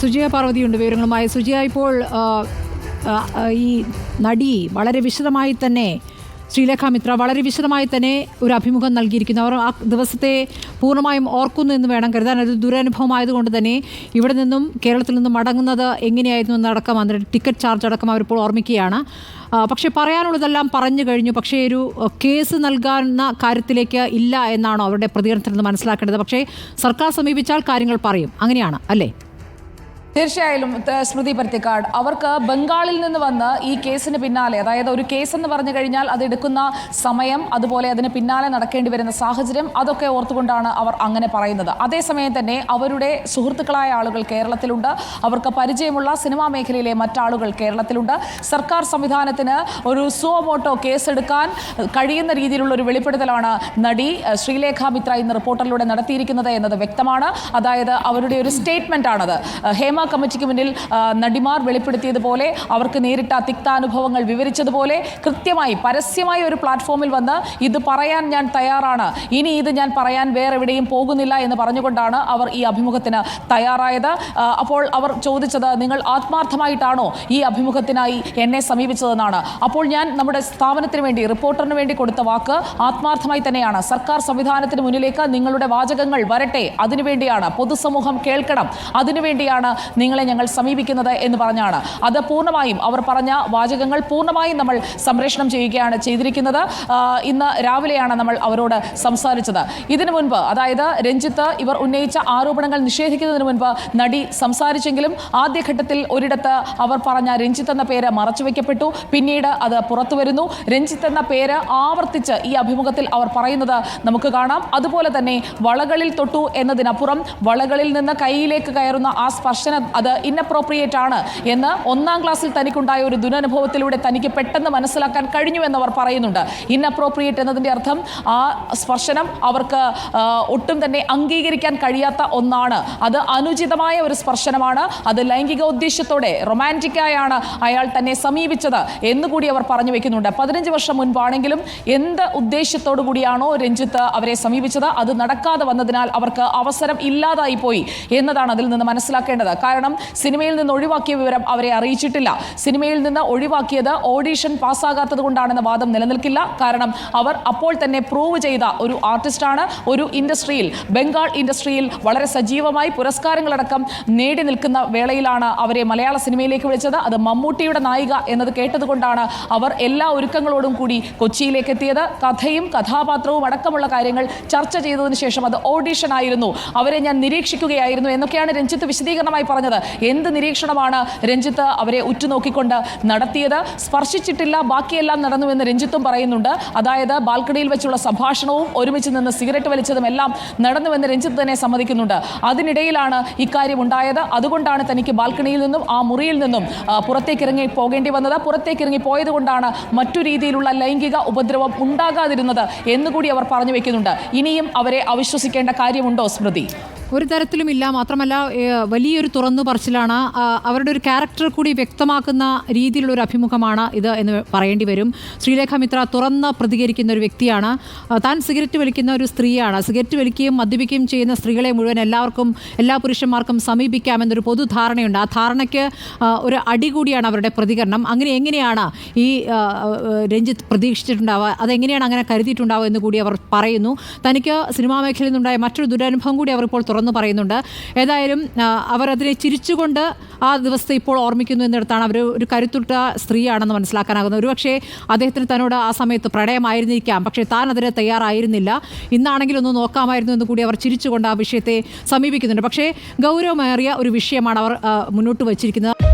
സുജയ പാർവതിയുണ്ട് വിവരങ്ങളുമായി. സുജയ ഇപ്പോൾ ഈ നടി വളരെ വിശദമായി തന്നെ ശ്രീലേഖ മിത്ര വളരെ വിശദമായി തന്നെ ഒരു അഭിമുഖം നൽകിയിരിക്കുന്നു. അവർ ആ ദിവസത്തെ പൂർണമായും ഓർക്കുന്നു എന്ന് വേണം കരുതാൻ. ഒരു ദുരനുഭവമായതുകൊണ്ട് തന്നെ ഇവിടെ നിന്നും കേരളത്തിൽ നിന്നും മടങ്ങുന്നത് എങ്ങനെയായിരുന്നു എന്നടക്കം അതിന്റെ ടിക്കറ്റ് ചാർജ് അടക്കം അവരിപ്പോൾ ഓർമ്മിക്കുകയാണ്. പക്ഷേ പറയാനുള്ളതെല്ലാം പറഞ്ഞു കഴിഞ്ഞു. പക്ഷേ ഒരു കേസ് നൽകാവുന്ന കാര്യത്തിലേക്ക് ഇല്ല എന്നാണോ അവരുടെ പ്രതികരണത്തിൽ നിന്ന് മനസ്സിലാക്കേണ്ടത്? പക്ഷേ സർക്കാർ സമീപിച്ചാൽ കാര്യങ്ങൾ പറയും. അങ്ങനെയാണ് അല്ലേ? തീർച്ചയായും സ്മൃതി പരുത്തിക്കാട് അവർക്ക് ബംഗാളിൽ നിന്ന് വന്ന് ഈ കേസിന് പിന്നാലെ അതായത് ഒരു കേസ് എന്ന് പറഞ്ഞു കഴിഞ്ഞാൽ അത് എടുക്കുന്ന സമയം അതുപോലെ അതിന് പിന്നാലെ നടക്കേണ്ടി വരുന്ന സാഹചര്യം അതൊക്കെ ഓർത്തുകൊണ്ടാണ് അവർ അങ്ങനെ പറയുന്നത്. അതേസമയം തന്നെ അവരുടെ സുഹൃത്തുക്കളായ ആളുകൾ കേരളത്തിലുണ്ട്. അവർക്ക് പരിചയമുള്ള സിനിമാ മേഖലയിലെ മറ്റാളുകൾ കേരളത്തിലുണ്ട്. സർക്കാർ സംവിധാനത്തിന് ഒരു സുവമോട്ടോ കേസെടുക്കാൻ കഴിയുന്ന രീതിയിലുള്ള ഒരു വെളിപ്പെടുത്തലാണ് നടി ശ്രീലേഖ മിത്ര ഇന്ന് റിപ്പോർട്ടറിലൂടെ നടത്തിയിരിക്കുന്നത് എന്നത് വ്യക്തമാണ്. അതായത് അവരുടെ ഒരു സ്റ്റേറ്റ്മെന്റ് ആണത് ഹേമ കമ്മിറ്റിക്ക് മുന്നിൽ നടിമാർ വെളിപ്പെടുത്തിയതുപോലെ അവർക്ക് നേരിട്ട തിക്താനുഭവങ്ങൾ വിവരിച്ചതുപോലെ കൃത്യമായി പരസ്യമായ ഒരു പ്ലാറ്റ്ഫോമിൽ വന്ന് ഇത് പറയാൻ ഞാൻ തയ്യാറാണ്. ഇനി ഇത് ഞാൻ പറയാൻ വേറെ എവിടെയും പോകുന്നില്ല എന്ന് പറഞ്ഞുകൊണ്ടാണ് അവർ ഈ അഭിമുഖത്തിന് തയ്യാറായത്. അപ്പോൾ അവർ ചോദിച്ചത് നിങ്ങൾ ആത്മാർത്ഥമായിട്ടാണോ ഈ അഭിമുഖത്തിനായി എന്നെ സമീപിച്ചതെന്നാണ്? അപ്പോൾ ഞാൻ നമ്മുടെ സ്ഥാപനത്തിന് വേണ്ടി റിപ്പോർട്ടറിന് വേണ്ടി കൊടുത്ത വാക്ക് ആത്മാർത്ഥമായി തന്നെയാണ്. സർക്കാർ സംവിധാനത്തിന് മുന്നിലേക്ക് നിങ്ങളുടെ വാചകങ്ങൾ വരട്ടെ. അതിനുവേണ്ടിയാണ് പൊതുസമൂഹം കേൾക്കണം. അതിനുവേണ്ടിയാണ് നിങ്ങളെ ഞങ്ങൾ സമീപിക്കുന്നത് എന്ന് പറഞ്ഞാണ്. അത് പൂർണമായും അവർ പറഞ്ഞ വാചകങ്ങൾ പൂർണമായും നമ്മൾ സംപ്രേഷണം ചെയ്യുകയാണ് ചെയ്തിരിക്കുന്നത്. ഇന്ന് രാവിലെയാണ് നമ്മൾ അവരോട് സംസാരിച്ചത്. ഇതിനു മുൻപ് അതായത് രഞ്ജിത്ത് ഇവർ ഉന്നയിച്ച ആരോപണങ്ങൾ നിഷേധിക്കുന്നതിന് മുൻപ് നടി സംസാരിച്ചെങ്കിലും ആദ്യഘട്ടത്തിൽ ഒരിടത്ത് അവർ പറഞ്ഞ രഞ്ജിത്ത് എന്ന പേര് മറച്ചു മറച്ചുവെക്കപ്പെട്ടു പിന്നീട് അത് പുറത്തു വരുന്നു. രഞ്ജിത്ത് എന്ന പേര് ആവർത്തിച്ച് ഈ അഭിമുഖത്തിൽ അവർ പറയുന്നത് നമുക്ക് കാണാം. അതുപോലെ തന്നെ വളകളിൽ തൊട്ടു എന്നതിനപ്പുറം വളകളിൽ നിന്ന് കൈയിലേക്ക് കയറുന്ന ആ സ്പർശനം അത് ഇന്നപ്രോപ്രിയേറ്റ് ആണ് എന്ന് ഒന്നാം ക്ലാസ്സിൽ തനിക്കുണ്ടായ ഒരു ദുരനുഭവത്തിലൂടെ തനിക്ക് പെട്ടെന്ന് മനസ്സിലാക്കാൻ കഴിഞ്ഞു എന്നവർ പറയുന്നുണ്ട്. ഇന്നപ്രോപ്രിയേറ്റ് എന്നതിന്റെ അർത്ഥം ആ സ്പർശനം അവർക്ക് ഒട്ടും തന്നെ അംഗീകരിക്കാൻ കഴിയാത്ത ഒന്നാണ്. അത് അനുചിതമായ ഒരു സ്പർശനമാണ്. അത് ലൈംഗിക ഉദ്ദേശ്യത്തോടെ റൊമാന്റിക്കായാണ് അയാൾ തന്നെ സമീപിച്ചത് എന്നുകൂടി അവർ പറഞ്ഞു വെക്കുന്നുണ്ട്. പതിനഞ്ച് വർഷം മുൻപാണെങ്കിലും എന്ത് ഉദ്ദേശ്യത്തോടു കൂടിയാണോ രഞ്ജിത്ത് അവരെ സമീപിച്ചത്. അത് നടക്കാതെ വന്നതിനാൽ അവർക്ക് അവസരം ഇല്ലാതായി പോയി എന്നതാണ് അതിൽ നിന്ന് മനസ്സിലാക്കേണ്ടത്. കാരണം സിനിമയിൽ നിന്ന് ഒഴിവാക്കിയ വിവരം അവരെ അറിയിച്ചിട്ടില്ല. സിനിമയിൽ നിന്ന് ഒഴിവാക്കിയത് ഓഡീഷൻ പാസ്സാകാത്തത് കൊണ്ടാണെന്ന വാദം നിലനിൽക്കില്ല. കാരണം അവർ അപ്പോൾ തന്നെ പ്രൂവ് ചെയ്ത ഒരു ആർട്ടിസ്റ്റാണ്. ഒരു ഇൻഡസ്ട്രിയിൽ ബംഗാൾ ഇൻഡസ്ട്രിയിൽ വളരെ സജീവമായി പുരസ്കാരങ്ങളടക്കം നേടി നിൽക്കുന്ന വേളയിലാണ് അവരെ മലയാള സിനിമയിലേക്ക് വിളിച്ചത്. അത് മമ്മൂട്ടിയുടെ നായിക എന്നത് കേട്ടതുകൊണ്ടാണ് അവർ എല്ലാ ഒരുക്കങ്ങളോടും കൂടി കൊച്ചിയിലേക്ക് എത്തിയത്. കഥയും കഥാപാത്രവും അടക്കമുള്ള കാര്യങ്ങൾ ചർച്ച ചെയ്തതിനു ശേഷം അത് ഓഡീഷൻ ആയിരുന്നു അവരെ ഞാൻ നിരീക്ഷിക്കുകയായിരുന്നു എന്നൊക്കെയാണ് രഞ്ജിത്ത് വിശദീകരണമായി പറഞ്ഞത് എന്ത് നിരീക്ഷണമാണ് രഞ്ജിത്ത് അവരെ ഉറ്റുനോക്കിക്കൊണ്ട് നടത്തിയത്? സ്പർശിച്ചിട്ടില്ല ബാക്കിയെല്ലാം നടന്നുവെന്ന് രഞ്ജിത്തും പറയുന്നുണ്ട്. അതായത് ബാൽക്കണിയിൽ വെച്ചുള്ള സംഭാഷണവും ഒരുമിച്ച് നിന്ന് സിഗരറ്റ് വലിച്ചതും എല്ലാം നടന്നുവെന്ന് രഞ്ജിത്ത് തന്നെ സമ്മതിക്കുന്നുണ്ട്. അതിനിടയിലാണ് ഇക്കാര്യം ഉണ്ടായത്. അതുകൊണ്ടാണ് തനിക്ക് ബാൽക്കണിയിൽ നിന്നും ആ മുറിയിൽ നിന്നും പുറത്തേക്ക് ഇറങ്ങി പോകേണ്ടി വന്നത്. പുറത്തേക്ക് ഇറങ്ങി പോയതുകൊണ്ടാണ് മറ്റു രീതിയിലുള്ള ലൈംഗിക ഉപദ്രവം ഉണ്ടാകാതിരുന്നത് എന്നുകൂടി അവർ പറഞ്ഞു വെക്കുന്നുണ്ട്. ഇനിയും അവരെ അവിശ്വസിക്കേണ്ട കാര്യമുണ്ടോ സ്മൃതി? ഒരു തരത്തിലും ഇല്ല. മാത്രമല്ല വലിയൊരു തുറന്നു പറച്ചിലാണ്. അവരുടെ ഒരു ക്യാരക്ടർ കൂടി വ്യക്തമാക്കുന്ന രീതിയിലുള്ള ഒരു അഭിമുഖമാണ് ഇത് എന്ന് പറയേണ്ടി വരും. ശ്രീലേഖ മിത്ര തുറന്ന് പ്രതികരിക്കുന്ന ഒരു വ്യക്തിയാണ്. താൻ സിഗരറ്റ് വലിക്കുന്ന ഒരു സ്ത്രീയാണ്. സിഗരറ്റ് വലിക്കുകയും മദ്യപിക്കുകയും ചെയ്യുന്ന സ്ത്രീകളെ മുഴുവൻ എല്ലാവർക്കും എല്ലാ പുരുഷന്മാർക്കും സമീപിക്കാമെന്നൊരു പൊതുധാരണയുണ്ട് ആ ധാരണയ്ക്ക് ഒരു അടി കൂടിയാണ് അവരുടെ പ്രതികരണം. അങ്ങനെ എങ്ങനെയാണ് ഈ രഞ്ജിത്ത് പ്രതീക്ഷിച്ചിട്ടുണ്ടാവുക? അതെങ്ങനെയാണ് അങ്ങനെ കരുതിയിട്ടുണ്ടാവുക എന്ന് കൂടി അവർ പറയുന്നു. തനിക്ക് സിനിമാ മേഖലയിൽ നിന്നുണ്ടായ മറ്റൊരു ദുരനുഭവം കൂടി അവർ ഇപ്പോൾ തുറന്നു പറയുന്നുണ്ട്. ഏതായാലും അവർ അതിനെ ചിരിച്ചുകൊണ്ട് ആ ദിവസത്തെ ഇപ്പോൾ ഓർമ്മിക്കുന്നു എന്നിടത്താണ് അവർ ഒരു കരുത്തുറ്റ സ്ത്രീയാണെന്ന് മനസ്സിലാക്കാനാകുന്നത്. ഒരുപക്ഷേ അദ്ദേഹത്തിന് തന്നോട് ആ സമയത്ത് പ്രണയമായിരുന്നിരിക്കാം. പക്ഷേ താൻ അതിന് തയ്യാറായിരുന്നില്ല. ഇന്നാണെങ്കിൽ ഒന്ന് നോക്കാമായിരുന്നു എന്ന് കൂടി അവർ ചിരിച്ചുകൊണ്ട് ആ വിഷയത്തെ സമീപിക്കുന്നുണ്ട്. പക്ഷേ ഗൗരവമേറിയ ഒരു വിഷയമാണ് അവർ മുന്നോട്ട് വച്ചിരിക്കുന്നത്.